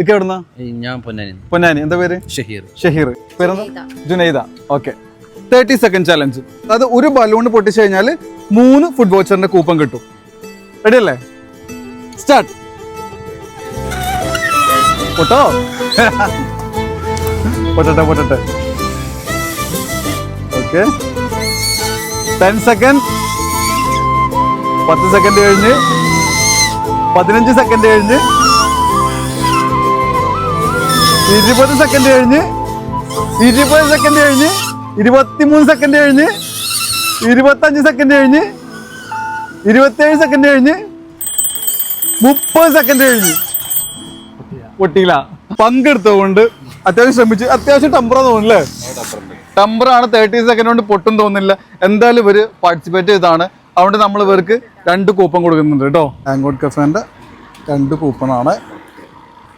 ഇക്ക എവിടുന്ന? ഞാൻ പൊന്നാനി പൊന്നാനി. എന്താ പേര്? ഷഹീർ. ഷഹീർ. പേരെന്താ? Junaida. Okay. Thirty second challenge അത് ഒരു ബലൂൺ പൊട്ടിച്ചു കഴിഞ്ഞാൽ മൂന്ന് ഫുഡ് വോച്ചറിന്റെ കൂപ്പൺ കിട്ടും. റെഡി അല്ലേ? സ്റ്റാർട്ട് പൊട്ടോ? പൊട്ടട്ടെ പൊട്ടട്ടെ. ഓക്കെ. ടെൻ സെക്കൻഡ് പത്ത് സെക്കൻഡ് കഴിഞ്ഞ് പതിനഞ്ച് സെക്കൻഡ് കഴിഞ്ഞ് ഇരുപത് സെക്കൻഡ് കഴിഞ്ഞ് ഇരുപത് സെക്കൻഡ് കഴിഞ്ഞ് ഇരുപത്തിമൂന്ന് സെക്കൻഡ് കഴിഞ്ഞ് ഇരുപത്തഞ്ച് സെക്കൻഡ് കഴിഞ്ഞ് ഇരുപത്തേഴ് സെക്കൻഡ് കഴിഞ്ഞ് മുപ്പത് സെക്കൻഡ് കഴിഞ്ഞ്. പൊട്ടിയില്ല. പങ്കെടുത്തുകൊണ്ട് അത്യാവശ്യം ശ്രമിച്ചു. അത്യാവശ്യം ടമ്പറ തോന്നില്ലേ ടെമ്പറാണ് തേർട്ടി സെക്കൻഡ് കൊണ്ട് പൊട്ടും തോന്നില്ല എന്തായാലും ഇവർ പാർട്ടിസിപ്പേറ്റ് ചെയ്താണ് അതുകൊണ്ട് നമ്മൾ ഇവർക്ക് രണ്ട് കൂപ്പൺ കൊടുക്കുന്നുണ്ട് കേട്ടോ. ആങ്കോട്ട് കഫേന്റെ രണ്ട് കൂപ്പണാണ്